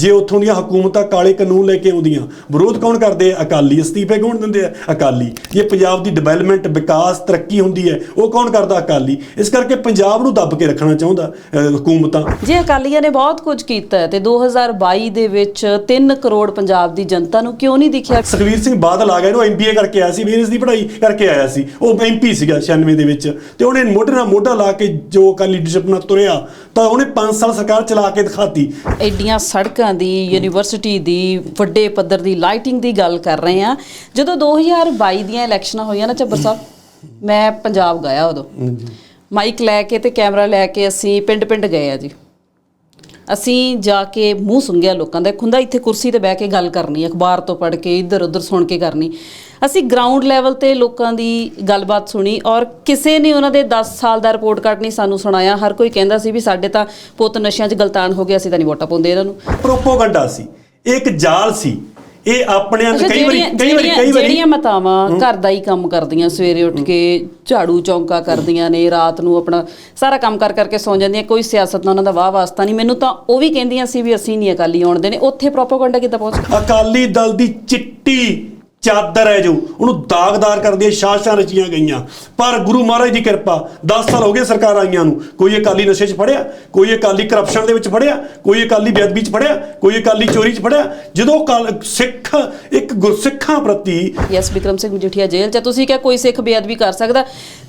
ਜੇ ਉੱਥੋਂ ਦੀਆਂ ਹਕੂਮਤਾਂ ਕਾਲੇ ਕਾਨੂੰਨ ਲੈ ਕੇ ਆਉਂਦੀਆਂ ਵਿਰੋਧ ਕੌਣ ਕਰਦੇ ਆ? ਅਕਾਲੀ ਅਸਤੀਫੇ ਕੌਣ ਦਿੰਦੇ ਆ? ਅਕਾਲੀ। ਜੇ ਪੰਜਾਬ ਦੀ ਡਿਵੈਲਪਮੈਂਟ ਵਿਕਾਸ ਤਰੱਕੀ ਹੁੰਦੀ ਹੈ ਉਹ ਕੌਣ ਕਰਦਾ? ਅਕਾਲੀ। ਇਸ ਕਰਕੇ ਪੰਜਾਬ ਨੂੰ ਦੱਬ ਕੇ ਰੱਖਣਾ ਚਾਹੁੰਦਾ ਹਕੂਮਤਾਂ। ਜੇ ਅਕਾਲੀਆਂ ਨੇ ਬਹੁਤ ਕੁਝ ਕੀਤਾ ਹੈ ਤੇ 2022 ਦੇ ਵਿੱਚ 3 ਕਰੋੜ ਪੰਜਾਬ ਦੀ ਜਨਤਾ ਨੂੰ ਕਿਉਂ ਨਹੀਂ ਦਿਖਿਆ? ਸੁਖਵੀਰ ਸਿੰਘ ਬਾਦਲ ਆ ਗਿਆ ਇਹਨੂੰ ਐਮਬੀਏ ਕਰਕੇ ਆਇਆ ਸੀ ਬਿਜ਼ਨਸ ਦੀ ਪੜ੍ਹਾਈ ਕਰਕੇ ਆਇਆ ਸੀ। ਉਹ ਐਮਪੀ ਸੀਗਾ 96 ਦੇ ਵਿੱਚ। ਤੇ ਉਹਨੇ ਮੋਢੇ ਨਾਲ ਮੋਢਾ ਲਾ ਕੇ ਜੋ ਅਕਾਲੀ ਲੀਡਰਸ਼ਿਪ ਨਾਲ ਤੁਰਿਆ ਤਾਂ ਉਹਨੇ 5 ਸਾਲ ਸਰਕਾਰ ਚਲਾ ਕੇ ਦਿਖਾਤੀ। ਐਡੀਆਂ ਸੜਕਾਂ ਦੀ ਯੂਨੀਵਰਸਿਟੀ ਦੀ ਵੱਡੇ ਪੱਧਰ ਦੀ ਲਾਈਟਿੰਗ ਦੀ ਗੱਲ ਕਰ ਰਹੇ ਆ ਜਦੋਂ 2022 ਦੀਆਂ ਇਲੈਕਸ਼ਨਾਂ ਹੋਈਆਂ ਨਾ ਚੱਬਰ ਸਾਹਿਬ ਮੈਂ ਪੰਜਾਬ ਗਿਆ ਉਦੋਂ। ਮਾਈਕ ਲੈ ਕੇ ਤੇ ਕੈਮਰਾ ਲੈ ਕੇ ਅਸੀਂ ਪਿੰਡ-ਪਿੰਡ ਗਏ ਆ ਜੀ। ਅਸੀਂ ਜਾ ਕੇ ਮੂੰਹ ਸੁੰਘਿਆ ਲੋਕਾਂ ਦਾ। ਖੁੰਦਾ ਇੱਥੇ ਕੁਰਸੀ ਤੇ ਬਹਿ ਕੇ ਗੱਲ ਕਰਨੀ, ਅਖਬਾਰ ਤੋਂ ਪੜ੍ਹ ਕੇ, ਇੱਧਰ ਉੱਧਰ ਸੁਣ ਕੇ ਕਰਨੀ। ਅਸੀਂ ਗਰਾਊਂਡ ਲੈਵਲ ਤੇ ਲੋਕਾਂ ਦੀ ਗੱਲਬਾਤ ਸੁਣੀ ਔਰ ਕਿਸੇ ਨੇ ਉਹਨਾਂ ਦੇ 10 ਸਾਲ ਦਾ ਰਿਪੋਰਟ ਕਾਰਡ ਨਹੀਂ ਸਾਨੂੰ ਸੁਣਾਇਆ। ਹਰ ਕੋਈ ਕਹਿੰਦਾ ਸੀ ਵੀ ਸਾਡੇ ਤਾਂ ਪੁੱਤ ਨਸ਼ਿਆਂ 'ਚ ਗਲਤਾਨ ਹੋ ਗਿਆ, ਅਸੀਂ ਤਾਂ ਨਹੀਂ ਵੋਟਾਂ ਪਾਉਂਦੇ ਇਹਨਾਂ ਨੂੰ। ਪ੍ਰੋਪੋਗੰਡਾ ਸੀ। ਇਹ ਇੱਕ ਜਾਲ ਸੀ। ਇਹ ਆਪਣਿਆਂ ਅੱਛਾ ਨੂੰ ਕਈ ਵਾਰੀ ਕਈ ਵਾਰੀ ਕਈ ਵਾਰੀ ਜਿਹੜੀਆਂ ਮਤਾਵਾਂ ਘਰ ਦਾ ਹੀ ਕੰਮ ਕਰਦੀਆਂ ਸਵੇਰੇ ਉੱਠ ਕੇ ਝਾੜੂ ਚੌਂਕਾ ਕਰਦੀਆਂ ਨੇ ਰਾਤ ਨੂੰ ਆਪਣਾ ਸਾਰਾ ਕੰਮ ਕਰ ਕਰਕੇ ਸੌਂ ਜਾਂਦੀਆਂ ਕੋਈ ਸਿਆਸਤ ਨਾਲ ਉਹਨਾਂ ਦਾ ਵਾਹ ਵਾਸਤਾ ਨਹੀਂ। ਮੈਨੂੰ ਤਾਂ ਉਹ ਵੀ ਕਹਿੰਦੀਆਂ ਸੀ ਵੀ ਅਸੀਂ ਨਹੀਂ ਅਕਾਲੀ ਆਉਣ ਦੇਣੇ। ਉੱਥੇ ਪ੍ਰੋਪਾਗੈਂਡਾ ਕਿੱਦਾਂ ਪਹੁੰਚ ਅਕਾਲੀ ਦਲ ਦੀ ਚਿੱਟੀ ਚਾਦਰ ਹੈ ਜੋ, ਉਹਨੂੰ ਦਾਗਦਾਰ ਕਰਦੀਆਂ ਸ਼ਾਸਾਂ ਰਚੀਆਂ ਗਈਆਂ। ਪਰ ਗੁਰੂ ਮਹਾਰਾਜ ਦੀ ਕਿਰਪਾ 10 ਸਾਲ ਹੋ ਗਏ ਸਰਕਾਰ ਆਈਆਂ ਨੂੰ। ਕੋਈ ਅਕਾਲੀ ਨਸ਼ੇ 'ਚ ਫੜਿਆ, ਕੋਈ ਅਕਾਲੀ ਕਰਪਸ਼ਨ ਦੇ ਵਿੱਚ ਫੜਿਆ, ਕੋਈ ਅਕਾਲੀ ਬੇਅਦਬੀ 'ਚ ਫੜਿਆ, ਕੋਈ ਅਕਾਲੀ ਚੋਰੀ 'ਚ ਫੜਿਆ। ਜਦੋਂ ਅਕਾਲ- ਸਿੱਖ ਇੱਕ ਗੁਰਸਿੱਖਾਂ ਪ੍ਰਤੀ ਯੈਸ, ਵਿਕਰਮ ਸਿੰਘ ਮਜੀਠੀਆ ਜੇਲ੍ਹ 'ਚ ਤੁਸੀਂ ਕਿਹਾ ਕੋਈ ਸਿੱਖ ਬੇਅਦਬੀ ਕਰ ਸਕਦਾ।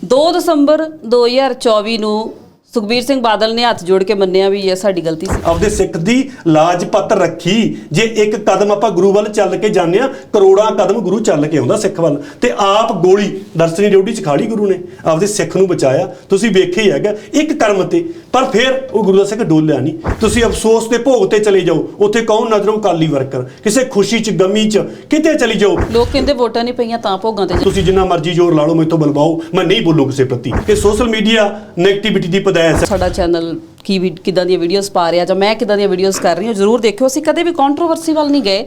2 ਦਸੰਬਰ 2024 ਨੂੰ ਸੁਖਬੀਰ ਸਿੰਘ ਬਾਦਲ ਨੇ ਹੱਥ ਜੋੜ ਕੇ ਮੰਨਿਆ ਵੀ ਇਹ ਸਾਡੀ ਗਲਤੀ ਸੀ। ਆਪਦੇ ਸਿੱਖ ਦੀ ਲਾਜ ਪੱਤ ਰੱਖੀ। ਜੇ ਇੱਕ ਕਦਮ ਆਪਾਂ ਗੁਰੂ ਵੱਲ ਚੱਲ ਕੇ ਜਾਂਦੇ ਆ ਕਰੋੜਾਂ ਕਦਮ ਗੁਰੂ ਚੱਲ ਕੇ ਆਉਂਦਾ ਸਿੱਖ ਵੱਲ। ਤੇ ਆਪ ਗੋਲੀ ਦਰਸ਼ਨੀ ਡਿਊਟੀ ਚ ਖਾੜੀ ਗੁਰੂ ਨੇ ਆਪਦੇ ਸਿੱਖ ਨੂੰ ਬਚਾਇਆ। ਤੁਸੀਂ ਵੇਖਿਆ ਹੀ ਹੈਗਾ ਇੱਕ ਕਰਮ ਤੇ ਪਰ ਫਿਰ ਉਹ ਗੁਰੂ ਦਾ ਸਿੱਖ ਡੋਲਿਆ ਨਹੀਂ। ਤੁਸੀਂ ਅਫਸੋਸ ਦੇ ਭੋਗ ਤੇ ਚਲੇ ਜਾਓ। ਉੱਥੇ ਕੌਣ ਨਜ਼ਰੋਂ ਕਾਲੀ ਵਰਕਰ? ਕਿਸੇ ਖੁਸ਼ੀ ਚ ਗਮੀ ਚ ਕਿਤੇ ਚਲੀ ਜਾਓ। ਲੋਕ ਕਹਿੰਦੇ ਵੋਟਾਂ ਨਹੀਂ ਪਈਆਂ ਤਾਂ ਭੋਗਾਂ ਤੇ ਤੁਸੀਂ ਜਿੰਨਾ ਮਰਜ਼ੀ ਜ਼ੋਰ ਲਾ ਲਓ ਮੈਥੋਂ ਬਲਵਾਓ। ਮੈਂ ਨਹੀਂ ਬੋਲੂ ਕਿਸੇ ਪ੍ਰਤੀ। ਕਿ ਸੋਸ਼ਲ ਮੀਡੀਆ ਨੈਗੇਟਿਵਿਟੀ ਦੀ ਪਦਾਇਸ਼ ਹੈ। ਸਾਡਾ ਚੈਨਲ ਕੀ ਵੀ ਕਿਦਾਂ ਦੀਆਂ ਵੀਡੀਓਜ਼ ਪਾ ਰਿਹਾ ਜਾਂ ਮੈਂ ਕਿਦਾਂ ਦੀਆਂ ਵੀਡੀਓਜ਼ ਕਰ ਰਹੀ ਹਾਂ ਜਰੂਰ ਦੇਖਿਓ। ਅਸੀਂ ਕਦੇ ਵੀ ਕੰਟਰੋਵਰਸੀ ਵੱਲ ਨਹੀਂ ਗਏ।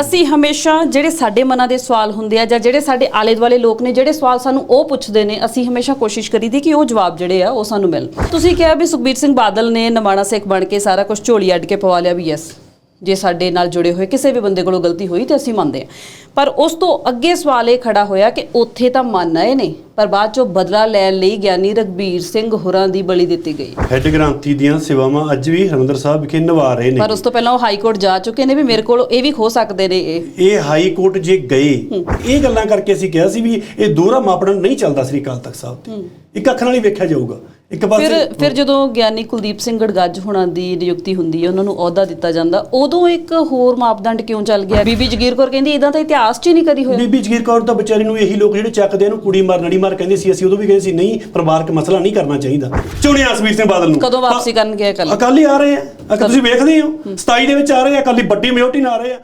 ਅਸੀਂ ਹਮੇਸ਼ਾ ਜਿਹੜੇ ਸਾਡੇ ਮਨਾਂ ਦੇ ਸਵਾਲ ਹੁੰਦੇ ਆ ਜਾਂ ਜਿਹੜੇ ਸਾਡੇ ਆਲੇ ਦੁਆਲੇ ਲੋਕ ਨੇ ਜਿਹੜੇ ਸਵਾਲ ਸਾਨੂੰ ਉਹ ਪੁੱਛਦੇ ਨੇ ਅਸੀਂ ਹਮੇਸ਼ਾ ਕੋਸ਼ਿਸ਼ ਕਰੀਦੀ ਕਿ ਉਹ ਜਵਾਬ ਜਿਹੜੇ ਆ ਉਹ ਸਾਨੂੰ ਮਿਲਣ। ਤੁਸੀਂ ਕਿਹਾ ਵੀ ਸੁਖਬੀਰ ਸਿੰਘ ਬਾਦਲ ਨੇ ਨਮਾਣਾ ਸਿੱਖ ਬਣ ਕੇ ਸਾਰਾ ਕੁਝ ਝੋਲੀ ਅੱਡ ਕੇ ਪਵਾ ਲਿਆ ਵੀ ਯੈਸ ਜੇ ਸਾਡੇ ਨਾਲ ਜੁੜੇ ਹੋਏ ਕਿਸੇ ਵੀ ਬੰਦੇ ਕੋਲੋਂ ਗਲਤੀ ਹੋਈ ਤੇ ਅਸੀਂ ਮੰਨਦੇ ਹਾਂ। ਪਰ ਉਸ ਤੋਂ ਅੱਗੇ ਸਵਾਲ ਇਹ ਖੜਾ ਹੋਇਆ ਕਿ ਉੱਥੇ ਤਾਂ ਮੰਨ ਆਏ ਨੇ ਪਰ ਬਾਅਦ ਚੋਂ ਬਦਲਾ ਲੈਣ ਲਈ ਗਿਆਨੀ ਰਗਬੀਰ ਸਿੰਘ ਹੋਰਾਂ ਦੀ ਬਲੀ ਦਿੱਤੀ ਗਈ। ਹੈੱਡ ਗ੍ਰਾਂਥੀ ਦੀਆਂ ਸੇਵਾਵਾਂ ਅੱਜ ਵੀ ਹਰਿਮੰਦਰ ਸਾਹਿਬ ਵਿਖੇ ਨਿਭਾ ਰਹੇ ਨੇ। ਪਰ ਉਸ ਤੋਂ ਪਹਿਲਾਂ ਉਹ ਹਾਈ ਕੋਰਟ ਜਾ ਚੁੱਕੇ ਨੇ ਵੀ ਮੇਰੇ ਕੋਲ ਇਹ ਵੀ ਖੋ ਸਕਦੇ ਨੇ ਇਹ। ਇਹ ਹਾਈ ਕੋਰਟ ਜੇ ਗਏ ਇਹ ਗੱਲਾਂ ਕਰਕੇ ਅਸੀਂ ਕਿਹਾ ਸੀ ਵੀ ਇਹ ਦੋਹਰਾ ਮਾਪਦੰਡ ਨਹੀਂ ਚੱਲਦਾ ਸ੍ਰੀ ਅਕਾਲ ਤਖਤ ਸਾਹਿਬ ਤੇ। ਇੱਕ ਅੱਖ ਨਾਲ ਹੀ ਵੇਖਿਆ ਜਾਊਗਾ। ਇੱਕ ਫਿਰ ਪਾਸੇ ਫਿਰ ਜਦੋਂ ਗਿਆਨੀ ਕੁਲਦੀਪ ਸਿੰਘ ਗੜਗੱਜ ਹੋਣਾ ਦੀ ਨਿਯੁਕਤੀ ਹੁੰਦੀ ਹੈ ਉਹਨਾਂ ਨੂੰ ਅਹੁਦਾ ਦਿੱਤਾ ਜਾਂਦਾ। ਉਦੋਂ ਇੱਕ ਹੋਰ ਮਾਪਦੰਡ ਕਿਉਂ ਚੱਲ ਗਿਆ? ਬੀਬੀ ਜਗੀਰ ਕੌਰ ਕਹਿੰਦੀ ਇਦਾਂ ਤਾਂ ਇਤਿਹਾਸ 'ਚ ਹੀ ਨਹੀਂ ਕਦੀ ਹੋਇਆ। ਬੀਬੀ ਜਗੀਰ ਕੌਰ ਤਾਂ ਵਿਚਾਰੀ ਨੂੰ ਇਹੀ ਲੋਕ ਜਿਹੜੇ ਚੱਕਦੇ ਇਹਨੂੰ ਕੁੜੀ ਮਾਰ ਨੜੀ ਮਾਰ ਕਹਿੰਦੇ ਸੀ। ਅਸੀਂ ਉਦੋਂ ਵੀ ਕਹਿੰਦੇ ਸੀ ਨਹੀਂ ਪਰਿਵਾਰਕ ਮਸਲਾ ਨਹੀਂ ਕਰਨਾ ਚਾਹੀਦਾ। ਚੁਣਿਆ ਅਸਵੀਰ ਸਿੰਘ ਬਾਦਲ ਨੂੰ। ਕਦੋਂ ਵਾਪਸੀ ਕਰਨ ਗਿਆ ਕੱਲ ਅਕਾਲੀ ਆ ਰਹੇ ਆ। ਤੁਸੀਂ ਵੇਖਦੇ ਹੋ 27 ਦੇ ਵਿੱਚ ਆ ਰਹੇ ਆ ਅਕਾਲੀ ਵੱਡੀ ਮਿਹਨਤੀ ਨਾਲ ਆ ਰਹੇ ਆ।